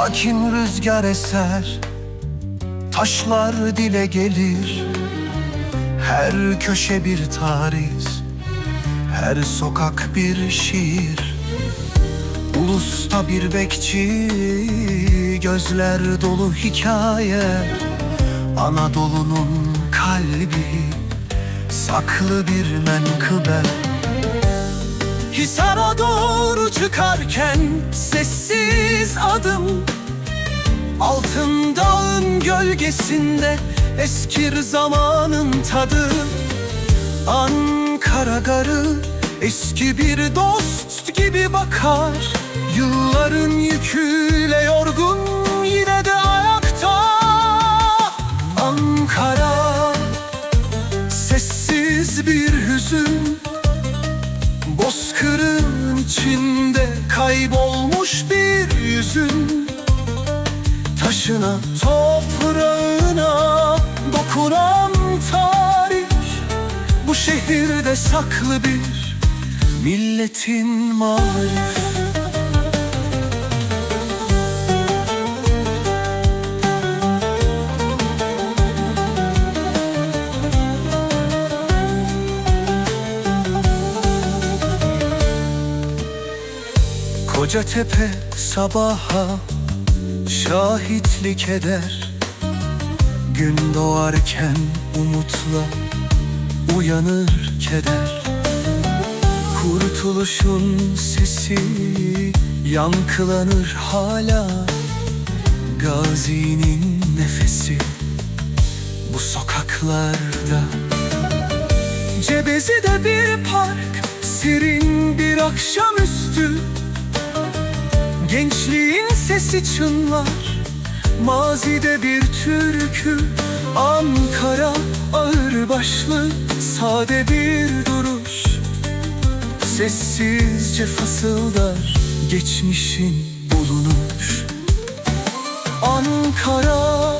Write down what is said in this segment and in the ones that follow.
Sakin rüzgar eser Taşlar dile gelir. Her köşe bir tarih Her sokak bir şiir. Ulusta bir bekçi Gözler dolu hikaye. Anadolu'nun kalbi Saklı bir menkıbe. Hisar'a doğru çıkarken Sessiz adım Altın dağın gölgesinde Eskir zamanın tadı. Ankara garı Eski bir dost gibi bakar. Yılların yüküyle yorgun Yine de ayakta. Ankara Sessiz bir hüzün Bozkırın içinde kaybolmuş bir yüzün. Taşına, toprağına dokunan tarih. Bu şehirde saklı bir milletin marif Kocatepe sabaha şahitlik eder. Gün doğarken umutla uyanır keder. Kurtuluşun sesi yankılanır hala. Gazinin nefesi bu sokaklarda. Cebezi'de bir park, serin bir akşamüstü sesi Mazide bir türkü. Ankara ağır başlı Sade bir duruş. Sessizce fısıldar Geçmişin bulunur Ankara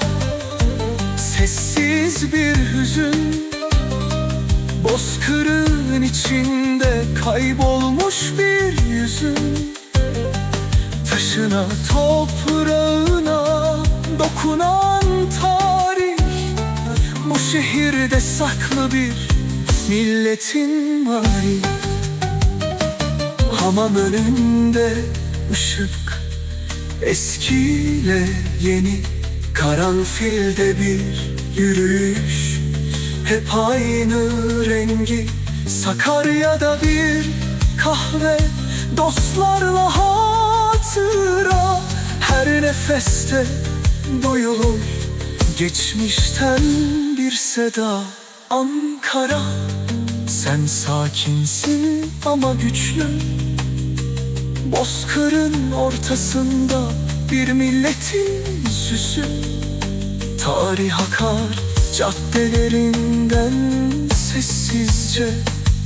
Sessiz bir hüzün. Bozkırın içinde kaybolmuş bir yüzün Taşına, toprağına dokunan tarih. Bu şehirde saklı bir milletin marif Hamam önünde ışık Eskiyle yeni Karanfilde bir yürüyüş. Hep aynı rengi Sakarya'da bir kahve Dostlarla Her nefeste duyulur Geçmişten bir seda Ankara. Sen sakinsin ama güçlü. Bozkırın ortasında bir milletin süsü. Tarih akar caddelerinden sessizce.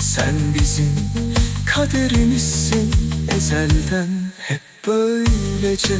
Sen bizim kaderimizsin ezelden hep böylece